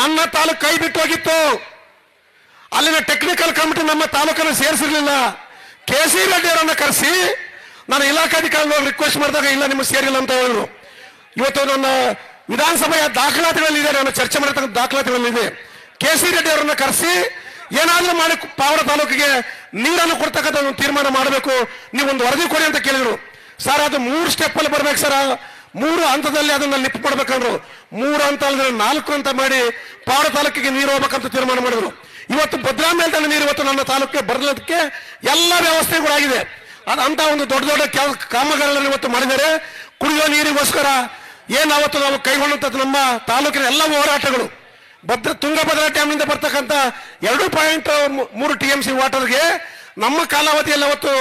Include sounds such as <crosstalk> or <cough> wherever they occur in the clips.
ನನ್ನ ತಾಲೂಕು ಕೈ ಬಿಟ್ಟು ಹೋಗಿತ್ತು. ಅಲ್ಲಿನ ಟೆಕ್ನಿಕಲ್ ಕಮಿಟಿ ನಮ್ಮ ತಾಲೂಕನ್ನು ಸೇರಿಸಿರ್ಲಿಲ್ಲ. ಕೆ ಸಿ ರೆಡ್ಡಿ ಅವರನ್ನ ಕರೆಸಿ ನಾನು ಇಲಾಖಾಧಿಕಾರಿ ರಿಕ್ವೆಸ್ಟ್ ಮಾಡಿದಾಗ ಇಲ್ಲ, ನಿಮ್ಗೆ ಸೇರಿಲ್ಲ ಅಂತ ಹೇಳಿದ್ರು. ಇವತ್ತು ನನ್ನ ವಿಧಾನಸಭೆಯ ದಾಖಲಾತಿಗಳಲ್ಲಿದೆ ನಾನು ಚರ್ಚೆ ಮಾಡಿರ್ತಕ್ಕಂಥ ದಾಖಲಾತಿಗಳಲ್ಲಿದೆ ಕೆ ಸಿ ರೆಡ್ಡಿ ಅವರನ್ನ ಕರೆಸಿ ಏನಾದರೂ ಮಾಡಿ ಪಾವಡ ತಾಲೂಕಿಗೆ ನೀರನ್ನು ಕೊಡ್ತಕ್ಕಂಥ ಒಂದು ತೀರ್ಮಾನ ಮಾಡಬೇಕು. ನೀವು ಒಂದು ವರದಿ ಕೊಡಿ ಅಂತ ಕೇಳಿದ್ರು. ಸರ್, ಅದು ಮೂರು ಸ್ಟೆಪ್ ಅಲ್ಲಿ ಬರ್ಬೇಕು ಸರ್. ಮೂರು ಹಂತದಲ್ಲಿ ಅದನ್ನ ಲಿಪ್ ಮಾಡ್ಬೇಕಂದ್ರು ಮೂರು ಹಂತ ಅಲ್ಲದ್ರೆ ನಾಲ್ಕು ಅಂತ ಮಾಡಿ ಪಾಡ ತಾಲೂಕಿಗೆ ನೀರು ಹೋಗ್ಬೇಕಂತ ತೀರ್ಮಾನ ಮಾಡಿದ್ರು. ಇವತ್ತು ಭದ್ರಾ ಮೇಲ್ದಂಡ ನೀರು ಇವತ್ತು ನನ್ನ ತಾಲೂಕಿಗೆ ಬರಲಿಕ್ಕೆ ಎಲ್ಲ ವ್ಯವಸ್ಥೆಗಳಾಗಿದೆ ಆಗಿದೆ. ಅಂತ ಒಂದು ದೊಡ್ಡ ದೊಡ್ಡ ಕಾಮಗಾರಿಗಳನ್ನು ಇವತ್ತು ಮಾಡಿದ್ದಾರೆ. ಕುಡಿಯುವ ನೀರಿಗೋಸ್ಕರ ಏನಾವತ್ತು ನಾವು ಕೈಗೊಂಡಂಥದ್ದು ನಮ್ಮ ತಾಲೂಕಿನ ಎಲ್ಲ ಹೋರಾಟಗಳು. ಭದ್ರ ತುಂಗಭದ್ರಾ ಡ್ಯಾಮ್ನಿಂದ ಬರ್ತಕ್ಕಂಥ ಎರಡು ಪಾಯಿಂಟ್ ಮೂರು ಟಿ ಎಂ ಸಿ ವಾಟರ್ಗೆ ನಮ್ಮ ಕಾಲಾವಧಿಯಲ್ಲಿ ಅವತ್ತು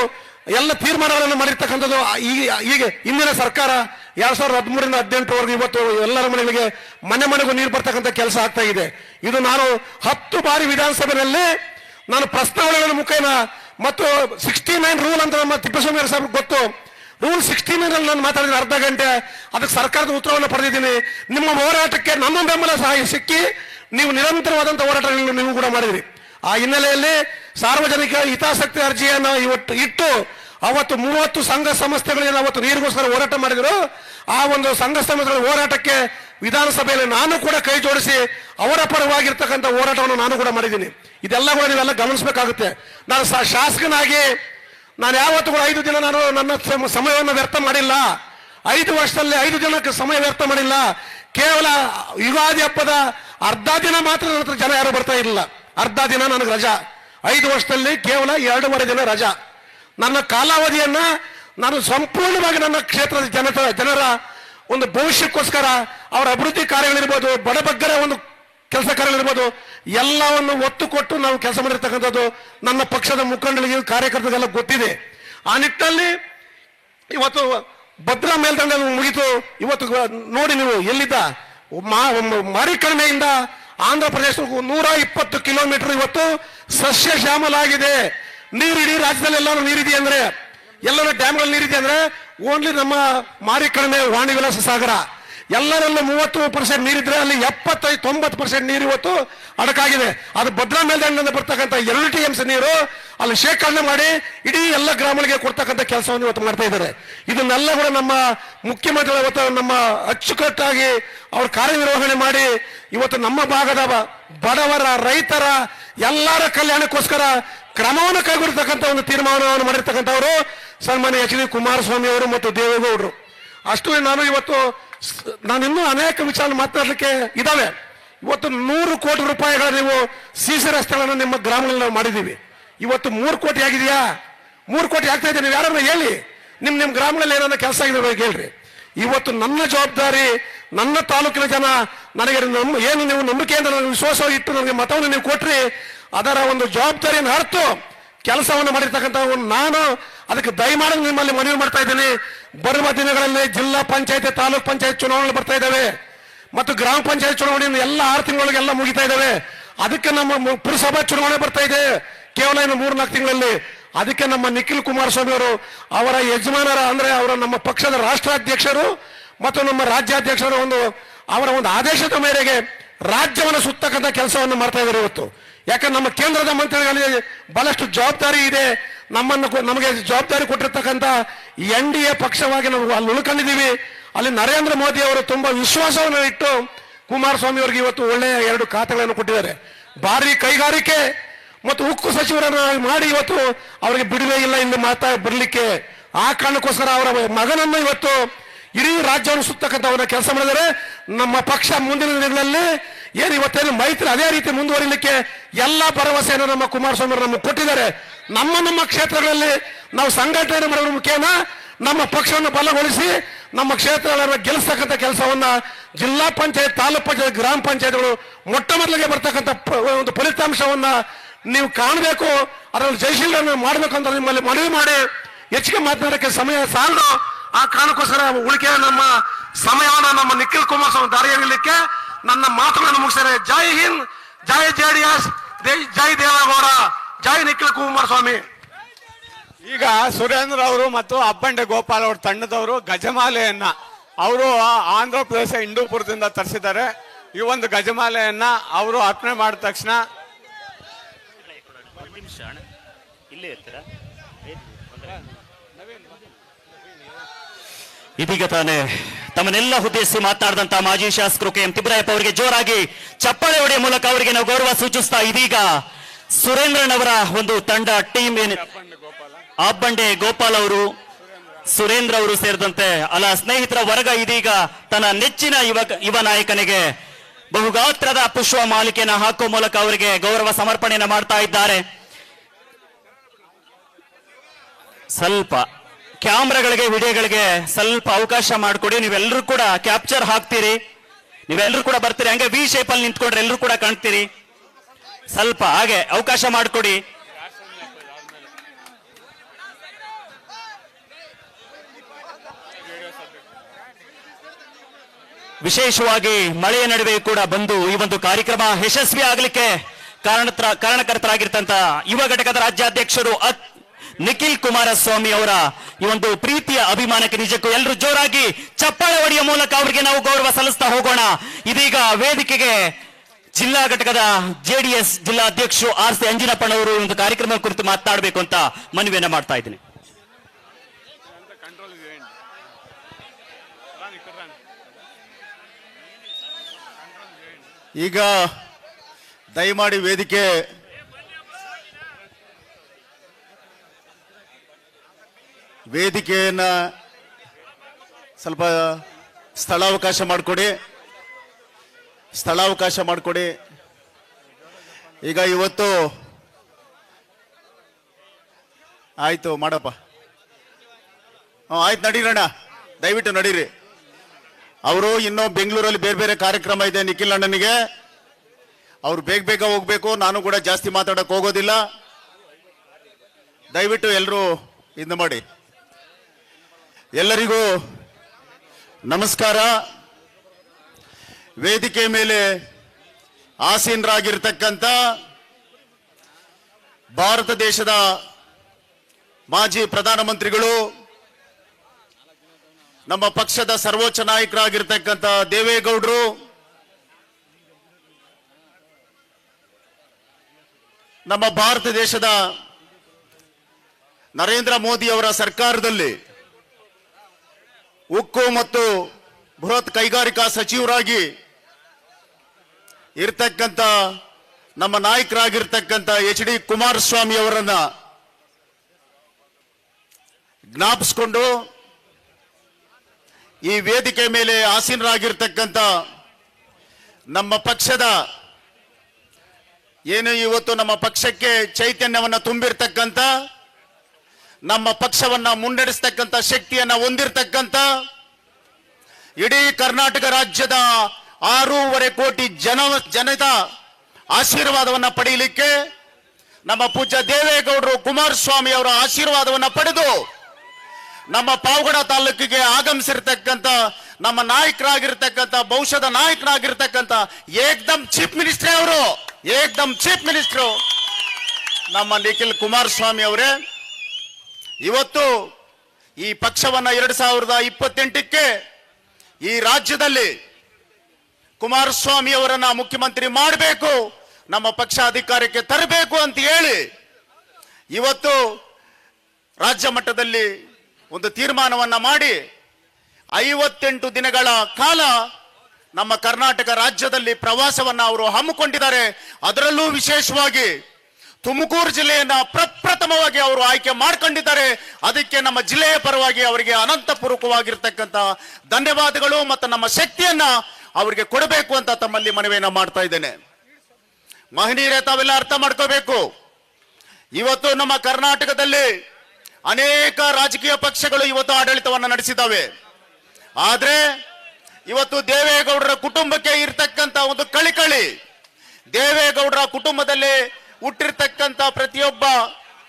ಎಲ್ಲ ತೀರ್ಮಾನಗಳನ್ನು ಮಾಡಿರ್ತಕ್ಕಂಥದ್ದು ಈಗ ಈಗ ಹಿಂದಿನ ಸರ್ಕಾರ ಎರಡ್ ಸಾವಿರದ ಹದಿಮೂರರಿಂದ ಹದಿನೆಂಟರವರೆಗೂ ಇವತ್ತು ಎಲ್ಲರ ಮನೆಗಳಿಗೆ ಮನೆ ಮನೆಗೂ ನೀರು ಬರ್ತಕ್ಕಂಥ ಕೆಲಸ ಆಗ್ತಾ ಇದೆ. ಇದು ನಾನು ಹತ್ತು ಬಾರಿ ವಿಧಾನಸಭೆಯಲ್ಲಿ ನಾನು ಪ್ರಸ್ತಾವನೆಗಳ ಮುಖೇನ ಮತ್ತು ಸಿಕ್ಸ್ಟಿ ನೈನ್ ರೂಲ್ ಅಂತ ನಮ್ಮ ತಿಪ್ಪಸ್ವಾಮಿ ಸಾಹೇಬ್ ಗೊತ್ತು. ರೂಲ್ ಸಿಕ್ಸ್ಟಿ ಅಲ್ಲಿ ನಾನು ಮಾತಾಡಿದ ಅರ್ಧ ಗಂಟೆ. ಅದಕ್ಕೆ ಸರ್ಕಾರದ ಉತ್ತರವನ್ನು ಪಡೆದಿದ್ದೀನಿ. ನಿಮ್ಮ ಹೋರಾಟಕ್ಕೆ ನಮ್ಮ ಬೆಂಬಲ ಸಹಾಯ ಸಿಕ್ಕಿ ನೀವು ನಿರಂತರವಾದಂಥ ಹೋರಾಟಗಳನ್ನು ನೀವು ಕೂಡ ಮಾಡಿದ್ರಿ. ಆ ಹಿನ್ನೆಲೆಯಲ್ಲಿ ಸಾರ್ವಜನಿಕ ಹಿತಾಸಕ್ತಿ ಅರ್ಜಿಯನ್ನು ಇವತ್ತು ಇಟ್ಟು ಅವತ್ತು ಮೂವತ್ತು ಸಂಘ ಸಂಸ್ಥೆಗಳೇನು ಅವತ್ತು ನೀರಿಗೋಸ್ಕರ ಹೋರಾಟ ಮಾಡಿದ್ರು. ಆ ಒಂದು ಸಂಘ ಸಂಸ್ಥೆಗಳ ಹೋರಾಟಕ್ಕೆ ವಿಧಾನಸಭೆಯಲ್ಲಿ ನಾನು ಕೂಡ ಕೈ ಜೋಡಿಸಿ ಅವರ ಪರವಾಗಿರ್ತಕ್ಕಂಥ ಹೋರಾಟವನ್ನು ನಾನು ಕೂಡ ಮಾಡಿದ್ದೀನಿ. ಇದೆಲ್ಲ ಕೂಡ ನೀವೆಲ್ಲ ಗಮನಿಸಬೇಕಾಗುತ್ತೆ. ನಾನು ಶಾಸಕನಾಗಿ ನಾನು ಯಾವತ್ತು ಕೂಡ ಐದು ದಿನ ನಾನು ನನ್ನ ಸಮ- ಸಮಯವನ್ನು ವ್ಯರ್ಥ ಮಾಡಿಲ್ಲ. ಐದು ವರ್ಷದಲ್ಲಿ ಐದು ದಿನಕ್ಕೆ ಸಮಯ ವ್ಯರ್ಥ ಮಾಡಿಲ್ಲ. ಕೇವಲ ಯುಗಾದಿ ಹಬ್ಬದ ಅರ್ಧ ದಿನ ಮಾತ್ರ ನನ್ನ ಜನ ಯಾರು ಬರ್ತಾ ಇರಲಿಲ್ಲ. ಅರ್ಧ ದಿನ ನನಗೆ ರಜಾ. ಐದು ವರ್ಷದಲ್ಲಿ ಕೇವಲ ಎರಡೂವರೆ ದಿನ ರಜಾ. ನನ್ನ ಕಾಲಾವಧಿಯನ್ನ ನಾನು ಸಂಪೂರ್ಣವಾಗಿ ನನ್ನ ಕ್ಷೇತ್ರದ ಜನತ, ಜನರ ಒಂದು ಭವಿಷ್ಯಕ್ಕೋಸ್ಕರ ಅವರ ಅಭಿವೃದ್ಧಿ ಕಾರ್ಯಗಳಿರ್ಬೋದು, ಬಡಬಗ್ಗರ ಒಂದು ಕೆಲಸ ಕಾರ್ಯಗಳಿರ್ಬೋದು, ಎಲ್ಲವನ್ನು ಒತ್ತು ಕೊಟ್ಟು ನಾವು ಕೆಲಸ ಮಾಡಿರ್ತಕ್ಕಂಥದ್ದು ನನ್ನ ಪಕ್ಷದ ಮುಖಂಡರಿಗೆ, ಕಾರ್ಯಕರ್ತರಿಗೆಲ್ಲ ಗೊತ್ತಿದೆ. ಆ ನಿಟ್ಟಿನಲ್ಲಿ ಇವತ್ತು ಭದ್ರಾ ಮೇಲ್ದಂಡ ಮುಗಿತು. ಇವತ್ತು ನೋಡಿ ನೀವು ಎಲ್ಲಿದ್ದ? ಮಾ- ಮಾರಿಕಣಿವೆಯಿಂದ ಆಂಧ್ರ ಪ್ರದೇಶ ನೂರ ಇಪ್ಪತ್ತು ಕಿಲೋಮೀಟರ್ ಇವತ್ತು ಸಸ್ಯ ಶ್ಯಾಮಲಾಗಿದೆ ನೀರು ಇಡೀ ರಾಜ್ಯದಲ್ಲಿ ಎಲ್ಲರೂ ನೀರಿದೆ ಅಂದ್ರೆ? ಎಲ್ಲರ ಡ್ಯಾಮ್ಗಳಲ್ಲಿ ನೀರಿದೆ ಅಂದ್ರೆ? ಓನ್ಲಿ ನಮ್ಮ ಮಾರಿಕರಣೆ ವಾಣಿ ವಿಲಾಸ ಸಾಗರ. ಎಲ್ಲರಲ್ಲೂ ಮೂವತ್ತು ಪರ್ಸೆಂಟ್ ನೀರಿದ್ರೆ ಅಲ್ಲಿ ಎಪ್ಪತ್ತೈದು, ತೊಂಬತ್ತು ಪರ್ಸೆಂಟ್ ನೀರು ಇವತ್ತು ಅಡಕಾಗಿದೆ. ಅದು ಭದ್ರಾ ಮೇಲ್ದಂಡದಿಂದ ಬರ್ತಕ್ಕಂಥ ಎರಡು ಟಿ ಎಮ್ಸ್ ನೀರು ಅಲ್ಲಿ ಶೇಖರಣೆ ಮಾಡಿ ಇಡೀ ಎಲ್ಲ ಗ್ರಾಮಗಳಿಗೆ ಕೊಡ್ತಕ್ಕಂಥ ಕೆಲಸವನ್ನು ಇವತ್ತು ಮಾಡ್ತಾ ಇದ್ದಾರೆ. ಇದನ್ನೆಲ್ಲ ಕೂಡ ನಮ್ಮ ಮುಖ್ಯಮಂತ್ರಿಗಳು ಇವತ್ತು ನಮ್ಮ ಅಚ್ಚುಕಟ್ಟಾಗಿ ಅವ್ರ ಕಾರ್ಯನಿರ್ವಹಣೆ ಮಾಡಿ ಇವತ್ತು ನಮ್ಮ ಭಾಗದ ಬಡವರ, ರೈತರ, ಎಲ್ಲರ ಕಲ್ಯಾಣಕ್ಕೋಸ್ಕರ ಕ್ರಮವನ್ನು ಕೈಗೊಳ್ಳತಕ್ಕಂಥ ಒಂದು ತೀರ್ಮಾನವನ್ನು ಮಾಡಿರ್ತಕ್ಕಂಥವರು ಸನ್ಮಾನ್ಯ ಎಚ್ ಡಿ ಕುಮಾರಸ್ವಾಮಿ ಅವರು ಮತ್ತು ದೇವೇಗೌಡರು. ಅಷ್ಟು ನಾನು ಇವತ್ತು ನಾನು ಇನ್ನೂ ಅನೇಕ ವಿಚಾರ ಮಾತನಾಡಲಿಕ್ಕೆ ಇದ್ದಾವೆ ಇವತ್ತು ನೂರು ಕೋಟಿ ರೂಪಾಯಿಗಳ ನೀವು ಸಿಸಿ ರಸ್ತೆಗಳನ್ನು ನಿಮ್ಮ ಗ್ರಾಮಗಳಲ್ಲಿ ನಾವು ಮಾಡಿದ್ದೀವಿ. ಇವತ್ತು ಮೂರು ಕೋಟಿ ಆಗಿದೆಯಾ? ಮೂರು ಕೋಟಿ ಆಗ್ತಾ ನೀವು ಯಾರನ್ನ ಹೇಳಿ? ನಿಮ್ಮ ನಿಮ್ಮ ಗ್ರಾಮಗಳಲ್ಲಿ ಏನಾದ್ರು ಕೆಲಸ ಆಗಿದೆ ಹೇಳ್ರಿ. ಇವತ್ತು ನನ್ನ ಜವಾಬ್ದಾರಿ, ನನ್ನ ತಾಲೂಕಿನ ಜನ ನನಗೆ ಏನು ನೀವು ನಂಬಿಕೆಯಿಂದ ನನಗೆ ವಿಶ್ವಾಸವಾಗಿ ಇಟ್ಟು ನನಗೆ ಮತವನ್ನು ನೀವು ಕೊಟ್ರಿ ಅದರ ಒಂದು ಜವಾಬ್ದಾರಿಯನ್ನು ಅರ್ತು ಕೆಲಸವನ್ನು ಮಾಡಿರ್ತಕ್ಕಂಥ ನಾನು ಅದಕ್ಕೆ ದಯಮಾಡಿ ನಿಮ್ಮಲ್ಲಿ ಮನವಿ ಮಾಡ್ತಾ ಇದ್ದೀನಿ. ಬರುವ ದಿನಗಳಲ್ಲಿ ಜಿಲ್ಲಾ ಪಂಚಾಯತಿ, ತಾಲೂಕ್ ಪಂಚಾಯತ್ ಚುನಾವಣೆ ಬರ್ತಾ ಇದ್ದಾವೆ. ಮತ್ತು ಗ್ರಾಮ ಪಂಚಾಯತ್ ಚುನಾವಣೆ ಎಲ್ಲ ಆರು ತಿಂಗಳಿಗೆಲ್ಲ ಮುಗಿತಾ ಇದ್ದಾವೆ. ಅದಕ್ಕೆ ನಮ್ಮ ಪುರಸಭಾ ಚುನಾವಣೆ ಬರ್ತಾ ಇದೆ. ಕೇವಲ ಇನ್ನು ಮೂರ್ನಾಲ್ಕು ತಿಂಗಳಲ್ಲಿ. ಅದಕ್ಕೆ ನಮ್ಮ ನಿಖಿಲ್ ಕುಮಾರಸ್ವಾಮಿ ಅವರು ಅವರ ಯಜಮಾನರ ಅಂದ್ರೆ ಅವರ ನಮ್ಮ ಪಕ್ಷದ ರಾಷ್ಟ್ರಾಧ್ಯಕ್ಷರು ಮತ್ತು ನಮ್ಮ ರಾಜ್ಯಾಧ್ಯಕ್ಷರ ಒಂದು ಅವರ ಒಂದು ಆದೇಶದ ಮೇರೆಗೆ ರಾಜ್ಯವನ್ನು ಸುತ್ತಕ್ಕಂಥ ಕೆಲಸವನ್ನು ಮಾಡ್ತಾ ಇದ್ದಾರೆ ಇವತ್ತು. ಯಾಕಂದ್ರೆ ನಮ್ಮ ಕೇಂದ್ರದ ಮಂತ್ರಿಗಳಲ್ಲಿ ಬಹಳಷ್ಟು ಜವಾಬ್ದಾರಿ ಇದೆ. ನಮ್ಮನ್ನು ನಮಗೆ ಜವಾಬ್ದಾರಿ ಕೊಟ್ಟಿರ್ತಕ್ಕಂಥ ಎನ್ ಡಿ ಎ ಪಕ್ಷವಾಗಿ ನಾವು ಅಲ್ಲಿ ಉಳ್ಕೊಂಡಿದ್ದೀವಿ. ಅಲ್ಲಿ ನರೇಂದ್ರ ಮೋದಿ ಅವರು ತುಂಬಾ ವಿಶ್ವಾಸವನ್ನು ಇಟ್ಟು ಕುಮಾರಸ್ವಾಮಿ ಅವರಿಗೆ ಇವತ್ತು ಒಳ್ಳೆಯ ಎರಡು ಖಾತೆಗಳನ್ನು ಕೊಟ್ಟಿದ್ದಾರೆ. ಭಾರಿ ಕೈಗಾರಿಕೆ ಮತ್ತು ಉಕ್ಕು ಸಚಿವರನ್ನು ಮಾಡಿ ಇವತ್ತು ಅವರಿಗೆ ಬಿಡುವೆ ಇಲ್ಲ ಇಂದು ಮಾತಾ ಬರಲಿಕ್ಕೆ ಆ ಕಾರಣಕ್ಕೋಸ್ಕರ ಅವರ ಮಗನನ್ನು ಇವತ್ತು ಇಡೀ ರಾಜ್ಯವನ್ನು ಸುತ್ತಕ್ಕಂಥವನ್ನ ಕೆಲಸ ಮಾಡಿದರೆ ನಮ್ಮ ಪಕ್ಷ ಮುಂದಿನ ದಿನಗಳಲ್ಲಿ ಏನು ಇವತ್ತೇನು ಮೈತ್ರಿ ಅದೇ ರೀತಿ ಮುಂದುವರಿಲಿಕ್ಕೆ ಎಲ್ಲ ಭರವಸೆಯನ್ನು ನಮ್ಮ ಕುಮಾರಸ್ವಾಮಿ ನಮಗೆ ಕೊಟ್ಟಿದ್ದಾರೆ. ನಮ್ಮ ನಮ್ಮ ಕ್ಷೇತ್ರಗಳಲ್ಲಿ ನಾವು ಸಂಘಟನೆ ಮಾಡೋದ್ರ ಮುಖೇನ ನಮ್ಮ ಪಕ್ಷವನ್ನು ಬಲಗೊಳಿಸಿ ನಮ್ಮ ಕ್ಷೇತ್ರಗಳನ್ನು ಗೆಲ್ಲಿಸ್ತಕ್ಕಂಥ ಕೆಲಸವನ್ನ ಜಿಲ್ಲಾ ಪಂಚಾಯತ್, ತಾಲೂಕು ಪಂಚಾಯತ್, ಗ್ರಾಮ ಪಂಚಾಯತ್ಗಳು ಮೊಟ್ಟ ಮೊದಲಿಗೆ ಬರ್ತಕ್ಕಂಥ ಒಂದು ಫಲಿತಾಂಶವನ್ನ ನೀವು ಕಾಣಬೇಕು. ಅದರಲ್ಲಿ ಜಯಶೀಲನ ಮಾಡಬೇಕು ಅಂತ ನಿಮ್ಮಲ್ಲಿ ಮನವಿ ಮಾಡಿ. ಹೆಚ್ಚಿಗೆ ಮಾತನಾಡಕ್ಕೆ ಸಮಯ ಸಾಲದು. ಆ ಕಾರಣಕ್ಕೋಸ್ಕರ ಉಳಿಕೆ ನಮ್ಮ ಸಮಯವನ್ನು ನಮ್ಮ ನಿಖಿಲ್ ಕುಮಾರ್ ಸ್ವಾಮಿ ದಾರಿಯಲ್ಲಿಕ್ಕೆ ನನ್ನ ಮಾತುಗಳನ್ನು ಮುಗಿಸ್ತಾರೆ ಜೈ ಹಿಂದ್ ಜೈ ಜೆ ಡಿ ಎಸ್ ಜೈ ದೇವೇಗೌಡ ಜೈ ನಿಖಿಲ್ ಕುಮಾರಸ್ವಾಮಿ ಈಗ ಸುರೇಂದ್ರ ಅವರು ಮತ್ತು ಅಬ್ಬಂಡೆ ಗೋಪಾಲ್ ಅವ್ರ ತಂಡದವರು ಗಜಮಾಲೆಯನ್ನ ಅವರು ಆಂಧ್ರ ಪ್ರದೇಶ ಇಂಡೂಪುರದಿಂದ ತರಿಸಿದ್ದಾರೆ. ಈ ಒಂದು ಗಜಮಾಲೆಯನ್ನ ಅವರು ಅರ್ಪಣೆ ಮಾಡಿದ ತಕ್ಷಣ ಇಲ್ಲೇ ಇರ್ತೀರಾ? ಇದೀಗ ತಾನೆ ತಮ್ಮನ್ನೆಲ್ಲ ಉದ್ದೇಶಿಸಿ ಮಾತನಾಡಿದಂತ ಮಾಜಿ ಶಾಸಕರು ಕೆ ಎಂ ತಿಬ್ರಾಯಪ್ಪ ಅವರಿಗೆ ಜೋರಾಗಿ ಚಪ್ಪಾಳೆ ಹೊಡೆಯ ಮೂಲಕ ಅವರಿಗೆ ನಾವು ಗೌರವ ಸೂಚಿಸ್ತಾ ಇದೀಗ ಸುರೇಂದ್ರನವರ ಒಂದು ತಂಡ ಟೀಮ್ ಏನ್ ಆಬ್ಬಂಡೆ ಗೋಪಾಲ್ ಅವರು, ಸುರೇಂದ್ರ ಅವರು ಸೇರಿದಂತೆ ಅಲ್ಲ ಸ್ನೇಹಿತರ ವರ್ಗ ಇದೀಗ ತನ್ನ ನೆಚ್ಚಿನ ಯುವ ಯುವ ನಾಯಕನಿಗೆ ಬಹುಗಾತ್ರದ ಪುಷ್ಪ ಮಾಲಿಕೆಯನ್ನು ಹಾಕುವ ಮೂಲಕ ಅವರಿಗೆ ಗೌರವ ಸಮರ್ಪಣೆಯನ್ನು ಮಾಡ್ತಾ ಇದ್ದಾರೆ. ಸ್ವಲ್ಪ ಕ್ಯಾಮ್ರಾಗಳಿಗೆ, ವಿಡಿಯೋಗಳಿಗೆ ಸ್ವಲ್ಪ ಅವಕಾಶ ಮಾಡಿಕೊಡಿ. ನೀವೆಲ್ಲರೂ ಕೂಡ ಕ್ಯಾಪ್ಚರ್ ಹಾಕ್ತೀರಿ. ನೀವೆಲ್ಲರೂ ಕೂಡ ಬರ್ತೀರಿ. ಹಂಗೆ ವಿ ಶೇಪ್ ಅಲ್ಲಿ ನಿಂತ್ಕೊಂಡ್ರೆ ಎಲ್ಲರೂ ಕೂಡ ಕಾಣ್ತೀರಿ. ಸ್ವಲ್ಪ ಹಾಗೆ ಅವಕಾಶ ಮಾಡಿಕೊಡಿ. ವಿಶೇಷವಾಗಿ ಮಳೆಯ ನಡುವೆ ಕೂಡ ಬಂದು ಈ ಒಂದು ಕಾರ್ಯಕ್ರಮ ಯಶಸ್ವಿ ಆಗಲಿಕ್ಕೆ ಕಾರಣತ್ರ, ಕಾರಣಕರ್ತರಾಗಿರ್ತಂತ ಯುವ ಘಟಕದ ರಾಜ್ಯಾಧ್ಯಕ್ಷರು ನಿಖಿಲ್ ಕುಮಾರಸ್ವಾಮಿ ಅವರ ಈ ಒಂದು ಪ್ರೀತಿಯ ಅಭಿಮಾನಕ್ಕೆ ನಿಜಕ್ಕೂ ಎಲ್ಲರೂ ಜೋರಾಗಿ ಚಪ್ಪಾಳೆ ಹೊಡೆಯ ಮೂಲಕ ಅವರಿಗೆ ನಾವು ಗೌರವ ಸಲ್ಲಿಸ್ತಾ ಹೋಗೋಣ. ಇದೀಗ ವೇದಿಕೆಗೆ ಜಿಲ್ಲಾ ಘಟಕದ ಜೆಡಿಎಸ್ ಜಿಲ್ಲಾ ಅಧ್ಯಕ್ಷರು ಆರ್ ಸಿ ಅಂಜಿನಪ್ಪನವರು ಒಂದು ಕಾರ್ಯಕ್ರಮ ಕುರಿತು ಮಾತನಾಡಬೇಕು ಅಂತ ಮನವಿಯನ್ನ ಮಾಡ್ತಾ ಇದ್ದೀನಿ. ಈಗ ದಯಮಾಡಿ ವೇದಿಕೆ ವೇದಿಕೆಯನ್ನ ಸ್ವಲ್ಪ ಸ್ಥಳಾವಕಾಶ ಮಾಡಿಕೊಡಿ. ಸ್ಥಳಾವಕಾಶ ಮಾಡಿಕೊಡಿ. ಈಗ ಇವತ್ತು ಆಯ್ತು, ಮಾಡಪ್ಪ. ಹ್ಞೂ ಆಯ್ತು ನಡೀರಣ್ಣ ದಯವಿಟ್ಟು ನಡೀರಿ. ಅವರು ಇನ್ನೂ ಬೆಂಗಳೂರಲ್ಲಿ ಬೇರೆ ಬೇರೆ ಕಾರ್ಯಕ್ರಮ ಇದೆ ನಿಖಿಲ್ ಅಣ್ಣನಿಗೆ. ಅವ್ರು ಬೇಗ ಬೇಗ ಹೋಗ್ಬೇಕು, ನಾನು ಕೂಡ ಜಾಸ್ತಿ ಮಾತಾಡಕ್ಕೆ ಹೋಗೋದಿಲ್ಲ. ದಯವಿಟ್ಟು ಎಲ್ಲರೂ ಇದು ಮಾಡಿ. ಎಲ್ಲರಿಗೂ ನಮಸ್ಕಾರ. ವೇದಿಕೆ ಮೇಲೆ ಆಸೀನರಾಗಿರ್ತಕ್ಕಂಥ ಭಾರತ ದೇಶದ ಮಾಜಿ ಪ್ರಧಾನಮಂತ್ರಿಗಳು, ನಮ್ಮ ಪಕ್ಷದ ಸರ್ವೋಚ್ಚ ನಾಯಕರಾಗಿರ್ತಕ್ಕಂಥ ದೇವೇಗೌಡರು, ನಮ್ಮ ಭಾರತ ದೇಶದ ನರೇಂದ್ರ ಮೋದಿ ಅವರ ಸರ್ಕಾರದಲ್ಲಿ ಉಕ್ಕು ಮತ್ತು ಬೃಹತ್ ಕೈಗಾರಿಕಾ ಸಚಿವರಾಗಿ ಇರ್ತಕ್ಕಂಥ ನಮ್ಮ ನಾಯಕರಾಗಿರ್ತಕ್ಕಂಥ ಎಚ್ ಡಿ ಕುಮಾರಸ್ವಾಮಿ ಅವರನ್ನ ಜ್ಞಾಪಿಸ್ಕೊಂಡು ಈ ವೇದಿಕೆ ಮೇಲೆ ಆಸೀನರಾಗಿರ್ತಕ್ಕಂಥ ನಮ್ಮ ಪಕ್ಷದ ಏನು ಇವತ್ತು ನಮ್ಮ ಪಕ್ಷಕ್ಕೆ ಚೈತನ್ಯವನ್ನು ತುಂಬಿರ್ತಕ್ಕಂಥ ನಮ್ಮ ಪಕ್ಷವನ್ನ ಮುನ್ನಡೆಸ್ತಕ್ಕಂಥ ಶಕ್ತಿಯನ್ನ ಹೊಂದಿರತಕ್ಕಂಥ ಇಡೀ ಕರ್ನಾಟಕ ರಾಜ್ಯದ ಆರೂವರೆ ಕೋಟಿ ಜನ ಜನದ ಆಶೀರ್ವಾದವನ್ನ ಪಡೆಯಲಿಕ್ಕೆ ನಮ್ಮ ಪೂಜ್ಯ ದೇವೇಗೌಡರು ಕುಮಾರಸ್ವಾಮಿ ಅವರ ಆಶೀರ್ವಾದವನ್ನ ಪಡೆದು ನಮ್ಮ ಪಾವಗಡ ತಾಲೂಕಿಗೆ ಆಗಮಿಸಿರ್ತಕ್ಕಂಥ ನಮ್ಮ ನಾಯಕರಾಗಿರ್ತಕ್ಕಂಥ, ಭವಿಷ್ಯದ ನಾಯಕರಾಗಿರ್ತಕ್ಕಂಥ ಏಕ್ದಮ್ ಚೀಫ್ ಮಿನಿಸ್ಟ್ರೇ ಅವರು ಏಕ್ದಮ್ ಚೀಫ್ ಮಿನಿಸ್ಟ್ರು ನಮ್ಮ ನಿಖಿಲ್ ಕುಮಾರಸ್ವಾಮಿ ಅವರೇ. ಇವತ್ತು ಈ ಪಕ್ಷವನ್ನ ಎರಡ್ ಸಾವಿರದ ಇಪ್ಪತ್ತೆಂಟಕ್ಕೆ ಈ ರಾಜ್ಯದಲ್ಲಿ ಕುಮಾರಸ್ವಾಮಿ ಅವರನ್ನ ಮುಖ್ಯಮಂತ್ರಿ ಮಾಡಬೇಕು, ನಮ್ಮ ಪಕ್ಷ ಅಧಿಕಾರಕ್ಕೆ ತರಬೇಕು ಅಂತ ಹೇಳಿ ಇವತ್ತು ರಾಜ್ಯ ಮಟ್ಟದಲ್ಲಿ ಒಂದು ತೀರ್ಮಾನವನ್ನ ಮಾಡಿ ಐವತ್ತೆಂಟು ದಿನಗಳ ಕಾಲ ನಮ್ಮ ಕರ್ನಾಟಕ ರಾಜ್ಯದಲ್ಲಿ ಪ್ರವಾಸವನ್ನ ಅವರು ಹಮ್ಮಿಕೊಂಡಿದ್ದಾರೆ. ಅದರಲ್ಲೂ ವಿಶೇಷವಾಗಿ ತುಮಕೂರು ಜಿಲ್ಲೆಯನ್ನ ಪ್ರಪ್ರಥಮವಾಗಿ ಅವರು ಆಯ್ಕೆ ಮಾಡ್ಕೊಂಡಿದ್ದಾರೆ. ಅದಕ್ಕೆ ನಮ್ಮ ಜಿಲ್ಲೆಯ ಪರವಾಗಿ ಅವರಿಗೆ ಅನಂತಪೂರ್ವಕವಾಗಿರ್ತಕ್ಕಂಥ ಧನ್ಯವಾದಗಳು ಮತ್ತು ನಮ್ಮ ಶಕ್ತಿಯನ್ನ ಅವರಿಗೆ ಕೊಡಬೇಕು ಅಂತ ತಮ್ಮಲ್ಲಿ ಮನವಿಯನ್ನ ಮಾಡ್ತಾ ಇದ್ದೇನೆ. ಮಹನೀಯರೇ, ತಾವೆಲ್ಲ ಅರ್ಥ ಮಾಡ್ಕೋಬೇಕು. ಇವತ್ತು ನಮ್ಮ ಕರ್ನಾಟಕದಲ್ಲಿ ಅನೇಕ ರಾಜಕೀಯ ಪಕ್ಷಗಳು ಇವತ್ತು ಆಡಳಿತವನ್ನು ನಡೆಸಿದ್ದಾವೆ. ಆದ್ರೆ ಇವತ್ತು ದೇವೇಗೌಡರ ಕುಟುಂಬಕ್ಕೆ ಇರತಕ್ಕಂತ ಒಂದು ಕಳಿಕಳಿ, ದೇವೇಗೌಡರ ಕುಟುಂಬದಲ್ಲಿ ಹುಟ್ಟಿರ್ತಕ್ಕಂಥ ಪ್ರತಿಯೊಬ್ಬ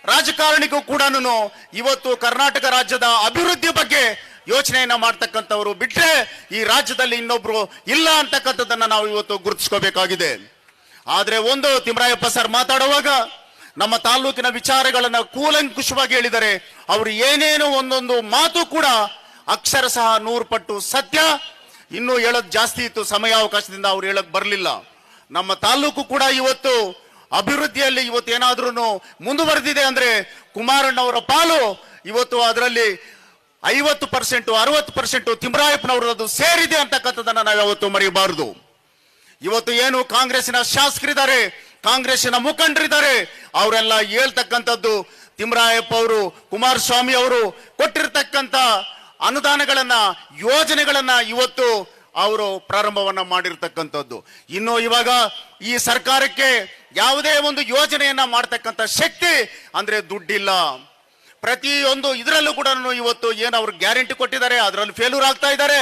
ರಾಜಕಾರಣಿಗೂ ಕೂಡ ಇವತ್ತು ಕರ್ನಾಟಕ ರಾಜ್ಯದ ಅಭಿವೃದ್ಧಿ ಬಗ್ಗೆ ಯೋಚನೆಯನ್ನ ಮಾಡ್ತಕ್ಕಂಥವ್ರು ಬಿಟ್ರೆ ಈ ರಾಜ್ಯದಲ್ಲಿ ಇನ್ನೊಬ್ರು ಇಲ್ಲ ಅಂತಕ್ಕಂಥದ್ದನ್ನ ನಾವು ಇವತ್ತು ಗುರುತಿಸ್ಕೋಬೇಕಾಗಿದೆ. ಆದ್ರೆ ಒಂದು ತಿಮ್ರಾಯಪ್ಪ ಸರ್ ಮಾತಾಡುವಾಗ ನಮ್ಮ ತಾಲೂಕಿನ ವಿಚಾರಗಳನ್ನ ಕೂಲಂಕುಷವಾಗಿ ಹೇಳಿದರೆ ಅವರು ಏನೇನು ಒಂದೊಂದು ಮಾತು ಕೂಡ ಅಕ್ಷರ ಸಹ ನೂರು ಪಟ್ಟು ಸತ್ಯ. ಇನ್ನೂ ಹೇಳೋದು ಜಾಸ್ತಿ ಇತ್ತು, ಸಮಯಾವಕಾಶದಿಂದ ಅವ್ರು ಹೇಳಕ್ ಬರಲಿಲ್ಲ. ನಮ್ಮ ತಾಲೂಕು ಕೂಡ ಇವತ್ತು ಅಭಿವೃದ್ಧಿಯಲ್ಲಿ ಇವತ್ತು ಏನಾದ್ರೂ ಮುಂದುವರೆದಿದೆ ಅಂದ್ರೆ ಕುಮಾರಣ್ಣವರ ಪಾಲು ಇವತ್ತು ಅದರಲ್ಲಿ ಐವತ್ತು ಪರ್ಸೆಂಟ್, ಅರವತ್ತು ಪರ್ಸೆಂಟ್ ತಿಮ್ರಾಯಪ್ಪನವರದ್ದು ಸೇರಿದೆ ಅಂತಕ್ಕಂಥದ್ದನ್ನ ನಾವು ಯಾವತ್ತು ಮರೆಯಬಾರದು ಇವತ್ತು ಏನು ಕಾಂಗ್ರೆಸ್ಸಿನ ಶಾಸಕರಿದ್ದಾರೆ, ಕಾಂಗ್ರೆಸ್ಸಿನ ಮುಖಂಡರಿದ್ದಾರೆ, ಅವರೆಲ್ಲ ಹೇಳ್ತಕ್ಕಂಥದ್ದು ತಿಮ್ರಾಯಪ್ಪ ಅವರು, ಕುಮಾರಸ್ವಾಮಿ ಅವರು ಕೊಟ್ಟಿರ್ತಕ್ಕಂಥ ಅನುದಾನಗಳನ್ನ, ಯೋಜನೆಗಳನ್ನ ಇವತ್ತು ಅವರು ಪ್ರಾರಂಭವನ್ನ ಮಾಡಿರ್ತಕ್ಕಂಥದ್ದು. ಇನ್ನು ಇವಾಗ ಈ ಸರ್ಕಾರಕ್ಕೆ ಯಾವುದೇ ಒಂದು ಯೋಜನೆಯನ್ನ ಮಾಡ್ತಕ್ಕಂಥ ಶಕ್ತಿ ಅಂದ್ರೆ ದುಡ್ಡಿಲ್ಲ. ಪ್ರತಿಯೊಂದು ಇದರಲ್ಲೂ ಕೂಡ ಇವತ್ತು ಏನು ಅವ್ರು ಗ್ಯಾರಂಟಿ ಕೊಟ್ಟಿದ್ದಾರೆ, ಅದರಲ್ಲಿ ಫೇಲ್ಯೂರ್ ಆಗ್ತಾ ಇದ್ದಾರೆ.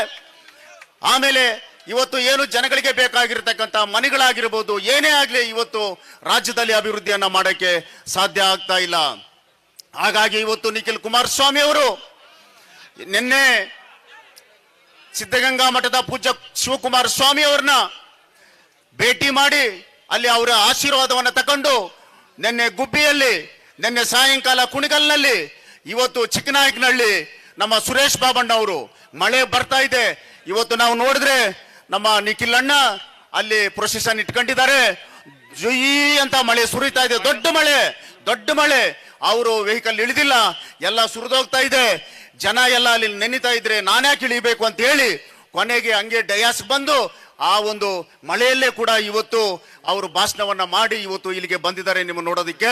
ಆಮೇಲೆ ಇವತ್ತು ಏನು ಜನಗಳಿಗೆ ಬೇಕಾಗಿರ್ತಕ್ಕಂಥ ಮನೆಗಳಾಗಿರ್ಬೋದು, ಏನೇ ಆಗಲಿ ಇವತ್ತು ರಾಜ್ಯದಲ್ಲಿ ಅಭಿವೃದ್ಧಿಯನ್ನ ಮಾಡೋಕ್ಕೆ ಸಾಧ್ಯ ಆಗ್ತಾ ಇಲ್ಲ. ಹಾಗಾಗಿ ಇವತ್ತು ನಿಖಿಲ್ ಕುಮಾರಸ್ವಾಮಿ ಅವರು ನಿನ್ನೆ ಸಿದ್ಧಗಂಗಾ ಮಠದ ಪೂಜ್ಯ ಶಿವಕುಮಾರ ಸ್ವಾಮಿ ಅವ್ರನ್ನ ಭೇಟಿ ಮಾಡಿ ಅಲ್ಲಿ ಅವರ ಆಶೀರ್ವಾದವನ್ನ ತಕೊಂಡು ನಿನ್ನೆ ಗುಬ್ಬಿಯಲ್ಲಿ, ನಿನ್ನೆ ಸಾಯಂಕಾಲ ಕುಣಿಗಲ್ನಲ್ಲಿ, ಇವತ್ತು ಚಿಕ್ಕನಾಯಕನಹಳ್ಳಿ ನಮ್ಮ ಸುರೇಶ್ ಬಾಬಣ್ಣ ಅವರು ಮಳೆ ಬರ್ತಾ ಇದೆ. ಇವತ್ತು ನಾವು ನೋಡಿದ್ರೆ ನಮ್ಮ ನಿಖಿಲ್ ಅಣ್ಣ ಅಲ್ಲಿ ಪ್ರೊಸೆಷನ್ ಇಟ್ಕೊಂಡಿದ್ದಾರೆ. ಜುಯಿ ಅಂತ ಮಳೆ ಸುರಿತಾ ಇದೆ. ದೊಡ್ಡ ಮಳೆ ದೊಡ್ಡ ಮಳೆ. ಅವರು ವೆಹಿಕಲ್ ಇಳಿದಿಲ್ಲ. ಎಲ್ಲ ಸುರಿದೋಗ್ತಾ ಇದೆ. ಜನ ಎಲ್ಲ ಅಲ್ಲಿ ನೆನಿತಾ ಇದ್ರೆ ನಾನೇ ಇಳಿಬೇಕು ಅಂತ ಹೇಳಿ ಕೊನೆಗೆ ಹಂಗೆ ಡಯಾಸ್ ಬಂದು ಆ ಒಂದು ಮಳೆಯಲ್ಲೇ ಕೂಡ ಇವತ್ತು ಅವರು ಭಾಷಣವನ್ನ ಮಾಡಿ ಇವತ್ತು ಇಲ್ಲಿಗೆ ಬಂದಿದ್ದಾರೆ ನಿಮ್ಮ ನೋಡೋದಕ್ಕೆ.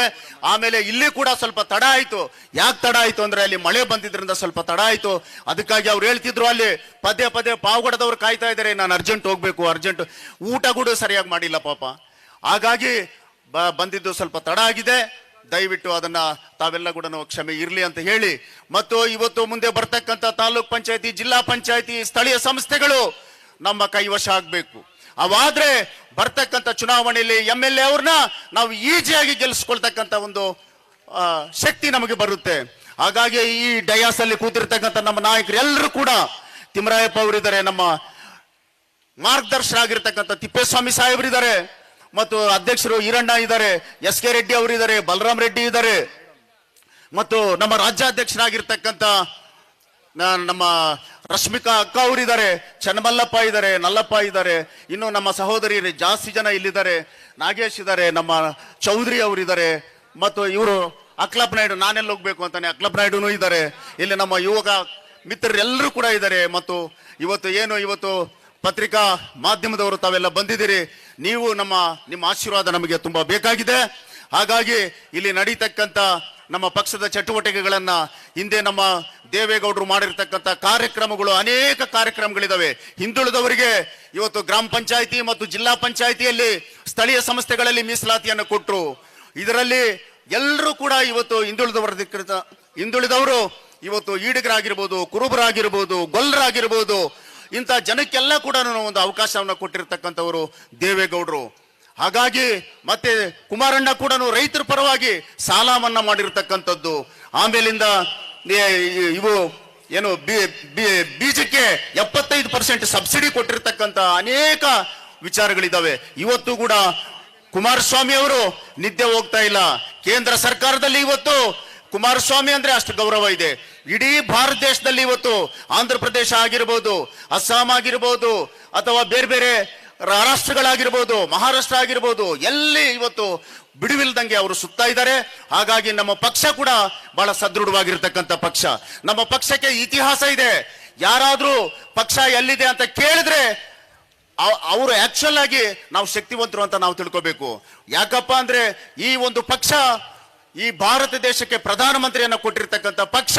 ಆಮೇಲೆ ಇಲ್ಲಿ ಕೂಡ ಸ್ವಲ್ಪ ತಡ ಆಯ್ತು. ಯಾಕೆ ತಡ ಆಯ್ತು ಅಂದ್ರೆ ಅಲ್ಲಿ ಮಳೆ ಬಂದಿದ್ರಿಂದ ಸ್ವಲ್ಪ ತಡ ಆಯ್ತು. ಅದಕ್ಕಾಗಿ ಅವ್ರು ಹೇಳ್ತಿದ್ರು ಅಲ್ಲಿ ಪದೇ ಪದೇ ಪಾವಗಡದವ್ರು ಕಾಯ್ತಾ ಇದ್ದಾರೆ, ನಾನು ಅರ್ಜೆಂಟ್ ಹೋಗ್ಬೇಕು, ಅರ್ಜೆಂಟ್ ಊಟ ಕೂಡ ಸರಿಯಾಗಿ ಮಾಡಿಲ್ಲ ಪಾಪ. ಹಾಗಾಗಿ ಬಂದಿದ್ದು ಸ್ವಲ್ಪ ತಡ ಆಗಿದೆ. ದಯವಿಟ್ಟು ಅದನ್ನ ತಾವೆಲ್ಲ ಕೂಡ ಕ್ಷಮೆ ಇರಲಿ ಅಂತ ಹೇಳಿ. ಮತ್ತು ಇವತ್ತು ಮುಂದೆ ಬರ್ತಕ್ಕಂಥ ತಾಲೂಕ್ ಪಂಚಾಯತಿ, ಜಿಲ್ಲಾ ಪಂಚಾಯತಿ, ಸ್ಥಳೀಯ ಸಂಸ್ಥೆಗಳು ನಮ್ಮ ಕೈವಶ ಆಗ್ಬೇಕು. ಅವಾದ್ರೆ ಬರ್ತಕ್ಕಂಥ ಚುನಾವಣೆಯಲ್ಲಿ ಎಂ ಎಲ್ ಎ ಅವ್ರನ್ನ ನಾವು ಈಜಿಯಾಗಿ ಗೆಲ್ಲಿಸ್ಕೊಳ್ತಕ್ಕಂಥ ಒಂದು ಶಕ್ತಿ ನಮಗೆ ಬರುತ್ತೆ. ಹಾಗಾಗಿ ಈ ಡಯಾಸ್ ಅಲ್ಲಿ ಕೂತಿರ್ತಕ್ಕಂಥ ನಮ್ಮ ನಾಯಕರು ಎಲ್ಲರೂ ಕೂಡ ತಿಮ್ಮರಾಯಪ್ಪ ಅವರಿದ್ದಾರೆ, ನಮ್ಮ ಮಾರ್ಗದರ್ಶನ ಆಗಿರ್ತಕ್ಕಂಥ ತಿಪ್ಪೇಸ್ವಾಮಿ ಸಾಹೇಬರಿದ್ದಾರೆ. ಮತ್ತು ಅಧ್ಯಕ್ಷರು ಈರಣ್ಣ ಇದ್ದಾರೆ ಎಸ್ ಕೆ ರೆಡ್ಡಿ ಅವರಿದ್ದಾರೆ ಬಲರಾಮ್ ರೆಡ್ಡಿ ಇದ್ದಾರೆ. ಮತ್ತು ನಮ್ಮ ರಾಜ್ಯಾಧ್ಯಕ್ಷರಾಗಿರ್ತಕ್ಕಂಥ ನಮ್ಮ ರಶ್ಮಿಕಾ ಅಕ್ಕ ಅವರಿದ್ದಾರೆ ಚನ್ನಮಲ್ಲಪ್ಪ ಇದ್ದಾರೆ, ನಲ್ಲಪ್ಪ ಇದ್ದಾರೆ, ಇನ್ನು ನಮ್ಮ ಸಹೋದರಿ ಜಾಸ್ತಿ ಜನ ಇಲ್ಲಿದ್ದಾರೆ, ನಾಗೇಶ್ ಇದ್ದಾರೆ, ನಮ್ಮ ಚೌಧರಿ ಅವರಿದ್ದಾರೆ ಮತ್ತು ಇವರು ಅಕ್ಲಪ್ ನಾಯ್ಡು, ನಾನೆಲ್ಲ ಹೋಗ್ಬೇಕು ಅಂತಾನೆ ಅಕ್ಲಪ್ ನಾಯ್ಡುನೂ ಇದ್ದಾರೆ. ಇಲ್ಲಿ ನಮ್ಮ ಯುವಕ ಮಿತ್ರರೆಲ್ಲರೂ ಕೂಡ ಇದ್ದಾರೆ, ಮತ್ತು ಇವತ್ತು ಏನು, ಇವತ್ತು ಪತ್ರಿಕಾ ಮಾಧ್ಯಮದವರು ತಾವೆಲ್ಲ ಬಂದಿದ್ದೀರಿ. ನೀವು ನಮ್ಮ, ನಿಮ್ಮ ಆಶೀರ್ವಾದ ನಮಗೆ ತುಂಬ ಬೇಕಾಗಿದೆ. ಹಾಗಾಗಿ ಇಲ್ಲಿ ನಡೀತಕ್ಕಂಥ ನಮ್ಮ ಪಕ್ಷದ ಚಟುವಟಿಕೆಗಳನ್ನು ಹಿಂದೆ ನಮ್ಮ ದೇವೇಗೌಡರು ಮಾಡಿರ್ತಕ್ಕಂಥ ಕಾರ್ಯಕ್ರಮಗಳು ಅನೇಕ ಕಾರ್ಯಕ್ರಮಗಳಿದ್ದಾವೆ ಹಿಂದುಳಿದವರಿಗೆ ಇವತ್ತು ಗ್ರಾಮ ಪಂಚಾಯಿತಿ ಮತ್ತು ಜಿಲ್ಲಾ ಪಂಚಾಯಿತಿಯಲ್ಲಿ ಸ್ಥಳೀಯ ಸಂಸ್ಥೆಗಳಲ್ಲಿ ಮೀಸಲಾತಿಯನ್ನು ಕೊಟ್ಟರು ಇದರಲ್ಲಿ ಎಲ್ಲರೂ ಕೂಡ ಇವತ್ತು ಹಿಂದುಳಿದವರ ಹಿಂದುಳಿದವರು ಇವತ್ತು ಈಡಿಗರಾಗಿರ್ಬೋದು, ಕುರುಬರಾಗಿರ್ಬೋದು, ಗೊಲ್ಲರಾಗಿರ್ಬೋದು ಇಂಥ ಜನಕ್ಕೆಲ್ಲ ಕೂಡ ಒಂದು ಅವಕಾಶವನ್ನು ಕೊಟ್ಟಿರ್ತಕ್ಕಂಥವರು ದೇವೇಗೌಡರು. ಹಾಗಾಗಿ ಮತ್ತೆ ಕುಮಾರಣ್ಣ ಕೂಡ ರೈತರ ಪರವಾಗಿ ಸಾಲ ಮನ್ನಾ ಮಾಡಿರ್ತಕ್ಕಂಥದ್ದು. ಆಮೇಲಿಂದ ಇವು ಏನು ಬೀಜಕ್ಕೆ ಎಪ್ಪತ್ತೈದು ಪರ್ಸೆಂಟ್ ಸಬ್ಸಿಡಿ ಕೊಟ್ಟಿರ್ತಕ್ಕಂಥ ಅನೇಕ ವಿಚಾರಗಳಿದ್ದಾವೆ ಇವತ್ತು ಕೂಡ ಕುಮಾರಸ್ವಾಮಿ ಅವರು ನಿದ್ದೆ ಹೋಗ್ತಾ ಇಲ್ಲ. ಕೇಂದ್ರ ಸರ್ಕಾರದಲ್ಲಿ ಇವತ್ತು ಕುಮಾರಸ್ವಾಮಿ ಅಂದ್ರೆ ಅಷ್ಟು ಗೌರವ ಇದೆ. ಇಡೀ ಭಾರತ ದೇಶದಲ್ಲಿ ಇವತ್ತು ಆಂಧ್ರ ಪ್ರದೇಶ ಆಗಿರ್ಬೋದು, ಅಸ್ಸಾಂ ಆಗಿರ್ಬೋದು, ಅಥವಾ ಬೇರೆ ಬೇರೆ ರಾಷ್ಟ್ರಗಳಾಗಿರ್ಬೋದು, ಮಹಾರಾಷ್ಟ್ರ ಆಗಿರ್ಬೋದು, ಎಲ್ಲಿ ಇವತ್ತು ಬಿಡುವಿಲ್ದಂಗೆ ಅವರು ಸುತ್ತಾ ಇದ್ದಾರೆ. ಹಾಗಾಗಿ ನಮ್ಮ ಪಕ್ಷ ಕೂಡ ಬಹಳ ಸದೃಢವಾಗಿರ್ತಕ್ಕಂಥ ಪಕ್ಷ. ನಮ್ಮ ಪಕ್ಷಕ್ಕೆ ಇತಿಹಾಸ ಇದೆ. ಯಾರಾದರೂ ಪಕ್ಷ ಎಲ್ಲಿದೆ ಅಂತ ಕೇಳಿದ್ರೆ ಅವರು ಆಕ್ಚುಲ್ ಆಗಿ ನಾವು ಶಕ್ತಿವಂತರು ಅಂತ ನಾವು ತಿಳ್ಕೋಬೇಕು. ಯಾಕಪ್ಪ ಅಂದ್ರೆ ಈ ಒಂದು ಪಕ್ಷ ಈ ಭಾರತ ದೇಶಕ್ಕೆ ಪ್ರಧಾನಮಂತ್ರಿಯನ್ನು ಕೊಟ್ಟಿರ್ತಕ್ಕಂಥ ಪಕ್ಷ,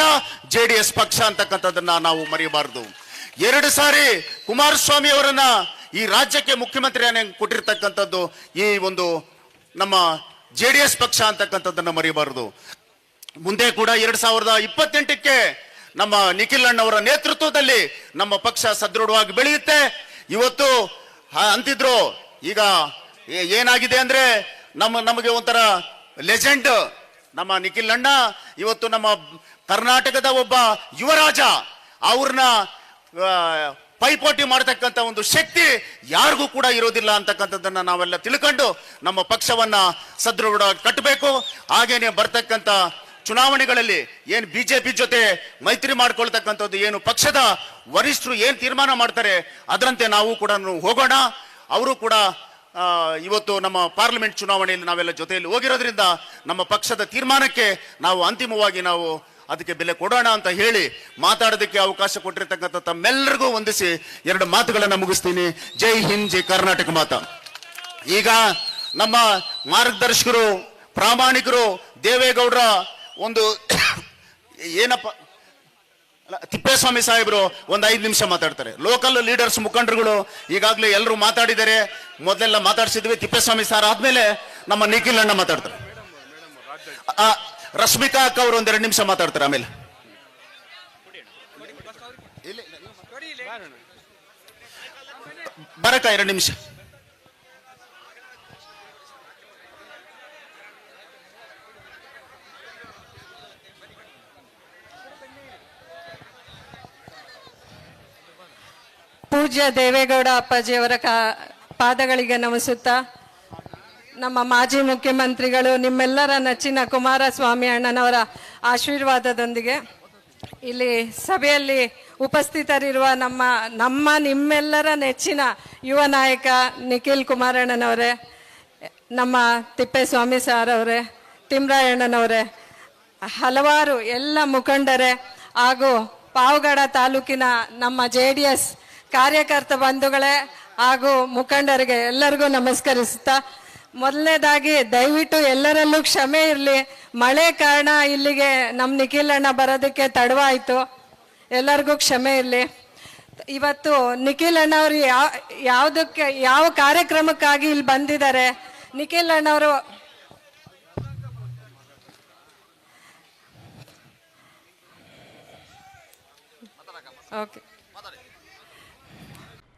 ಜೆ ಡಿ ಎಸ್ ಪಕ್ಷ ಅಂತಕ್ಕಂಥದ್ದನ್ನ ನಾವು ಮರೆಯಬಾರದು ಎರಡು ಸಾರಿ ಕುಮಾರಸ್ವಾಮಿ ಅವರನ್ನ ಈ ರಾಜ್ಯಕ್ಕೆ ಮುಖ್ಯಮಂತ್ರಿಯನ್ನು ಕೊಟ್ಟಿರ್ತಕ್ಕಂಥದ್ದು ಈ ಒಂದು ನಮ್ಮ ಜೆ ಡಿ ಎಸ್ ಪಕ್ಷ ಅಂತಕ್ಕಂಥದ್ದನ್ನ ಮರೆಯಬಾರದು ಮುಂದೆ ಕೂಡ ಎರಡ್ ಸಾವಿರದ ಇಪ್ಪತ್ತೆಂಟಕ್ಕೆ ನಮ್ಮ ನಿಖಿಲ್ ಅಣ್ಣವರ ನೇತೃತ್ವದಲ್ಲಿ ನಮ್ಮ ಪಕ್ಷ ಸದೃಢವಾಗಿ ಬೆಳೆಯುತ್ತೆ. ಇವತ್ತು ಅಂತಿದ್ರು. ಈಗ ಏನಾಗಿದೆ ಅಂದ್ರೆ ನಮ್ಮ, ನಮಗೆ ಒಂಥರ ಲೆಜೆಂಡ್ ನಮ್ಮ ನಿಖಿಲ್ ಅಣ್ಣ, ಇವತ್ತು ನಮ್ಮ ಕರ್ನಾಟಕದ ಒಬ್ಬ ಯುವರಾಜ, ಅವ್ರನ್ನ ಪೈಪೋಟಿ ಮಾಡತಕ್ಕಂತ ಒಂದು ಶಕ್ತಿ ಯಾರಿಗೂ ಕೂಡ ಇರೋದಿಲ್ಲ ಅಂತಕ್ಕಂಥದ್ದನ್ನ ನಾವೆಲ್ಲ ತಿಳ್ಕೊಂಡು ನಮ್ಮ ಪಕ್ಷವನ್ನ ಸದೃಢ ಕಟ್ಟಬೇಕು. ಹಾಗೇನೆ ಬರ್ತಕ್ಕಂಥ ಚುನಾವಣೆಗಳಲ್ಲಿ ಏನು ಬಿಜೆಪಿ ಜೊತೆ ಮೈತ್ರಿ ಮಾಡ್ಕೊಳ್ತಕ್ಕಂಥದ್ದು ಏನು ಪಕ್ಷದ ವರಿಷ್ಠರು ಏನು ತೀರ್ಮಾನ ಮಾಡ್ತಾರೆ, ಅದರಂತೆ ನಾವು ಕೂಡ ಹೋಗೋಣ. ಅವರು ಕೂಡ ಇವತ್ತು ನಮ್ಮ ಪಾರ್ಲಿಮೆಂಟ್ ಚುನಾವಣೆಯಲ್ಲಿ ನಾವೆಲ್ಲ ಜೊತೆಯಲ್ಲಿ ಹೋಗಿರೋದ್ರಿಂದ ನಮ್ಮ ಪಕ್ಷದ ತೀರ್ಮಾನಕ್ಕೆ ನಾವು ಅಂತಿಮವಾಗಿ ನಾವು ಅದಕ್ಕೆ ಬೆಲೆ ಕೊಡೋಣ ಅಂತ ಹೇಳಿ ಮಾತಾಡೋದಕ್ಕೆ ಅವಕಾಶ ಕೊಟ್ಟಿರ್ತಕ್ಕಂಥ ತಮ್ಮೆಲ್ಲರಿಗೂ ವಂದಿಸಿ ಎರಡು ಮಾತುಗಳನ್ನು ಮುಗಿಸ್ತೀನಿ. ಜೈ ಹಿಂದ್, ಜೈ ಕರ್ನಾಟಕ ಮಾತ. ಈಗ ನಮ್ಮ ಮಾರ್ಗದರ್ಶಕರು, ಪ್ರಾಮಾಣಿಕರು ದೇವೇಗೌಡರ ಒಂದು <coughs> ಏನಪ್ಪ ತಿಪ್ಪೇಸ್ವಾಮಿ ಸಾಹೇಬರು ಒಂದು ಐದು ನಿಮಿಷ ಮಾತಾಡ್ತಾರೆ. ಲೋಕಲ್ ಲೀಡರ್ಸ್ ಮುಖಂಡರುಗಳು ಈಗಾಗಲೇ ಎಲ್ಲರೂ ಮಾತಾಡಿದ್ದಾರೆ. ಮೊದಲೆಲ್ಲ ಮಾತಾಡ್ಸಿದ್ವಿ ತಿಪ್ಪೇಸ್ವಾಮಿ ಸಾರ್ ಆದ್ಮೇಲೆ ನಮ್ಮ ನಿಖಿಲ್ ಅಣ್ಣ ಮಾತಾಡ್ತಾರೆ. ರಶ್ಮಿಕಾ ಅಕ್ಕ ಅವರು ಒಂದೆರಡು ನಿಮಿಷ ಮಾತಾಡ್ತಾರೆ ಆಮೇಲೆ. ಬರಕ ಎರಡು ನಿಮಿಷ. ಪೂಜ್ಯ ದೇವೇಗೌಡ ಅಪ್ಪಾಜಿಯವರ ಕಾ ಪಾದಗಳಿಗೆ ನಮಿಸುತ್ತಾ. ನಮ್ಮ ಮಾಜಿ ಮುಖ್ಯಮಂತ್ರಿಗಳು, ನಿಮ್ಮೆಲ್ಲರ ನೆಚ್ಚಿನ ಕುಮಾರಸ್ವಾಮಿ ಅಣ್ಣನವರ ಆಶೀರ್ವಾದದೊಂದಿಗೆ ಇಲ್ಲಿ ಸಭೆಯಲ್ಲಿ ಉಪಸ್ಥಿತರಿರುವ ನಮ್ಮ ನಮ್ಮ ನಿಮ್ಮೆಲ್ಲರ ನೆಚ್ಚಿನ ಯುವ ನಾಯಕ ನಿಖಿಲ್ ಕುಮಾರಣ್ಣನವರೇ, ನಮ್ಮ ತಿಪ್ಪೇಸ್ವಾಮಿ ಸಾರ್ ಅವರೇ ತಿಮ್ರಾಯಣ್ಣನವರೇ, ಹಲವಾರು ಎಲ್ಲ ಮುಖಂಡರೇ ಹಾಗೂ ಪಾವಗಡ ತಾಲೂಕಿನ ನಮ್ಮ ಜೆ ಡಿ ಎಸ್ ಕಾರ್ಯಕರ್ತ ಬಂಧುಗಳೇ ಹಾಗೂ ಮುಖಂಡರಿಗೆ ಎಲ್ಲರಿಗೂ ನಮಸ್ಕರಿಸುತ್ತಾ, ಮೊದಲನೇದಾಗಿ ದಯವಿಟ್ಟು ಎಲ್ಲರಲ್ಲೂ ಕ್ಷಮೆ ಇರಲಿ. ಮಳೆ ಕಾರಣ ಇಲ್ಲಿಗೆ ನಮ್ಮ ನಿಖಿಲಣ್ಣ ಅಣ್ಣ ಬರೋದಕ್ಕೆ ತಡವಾಯಿತು. ಎಲ್ಲರಿಗೂ ಕ್ಷಮೆ ಇರಲಿ. ಇವತ್ತು ನಿಖಿಲ್ ಅಣ್ಣವರು ಯಾವ ಯಾವುದಕ್ಕೆ, ಯಾವ ಕಾರ್ಯಕ್ರಮಕ್ಕಾಗಿ ಇಲ್ಲಿ ಬಂದಿದ್ದಾರೆ? ನಿಖಿಲ್ ಅಣ್ಣವರು ಓಕೆ.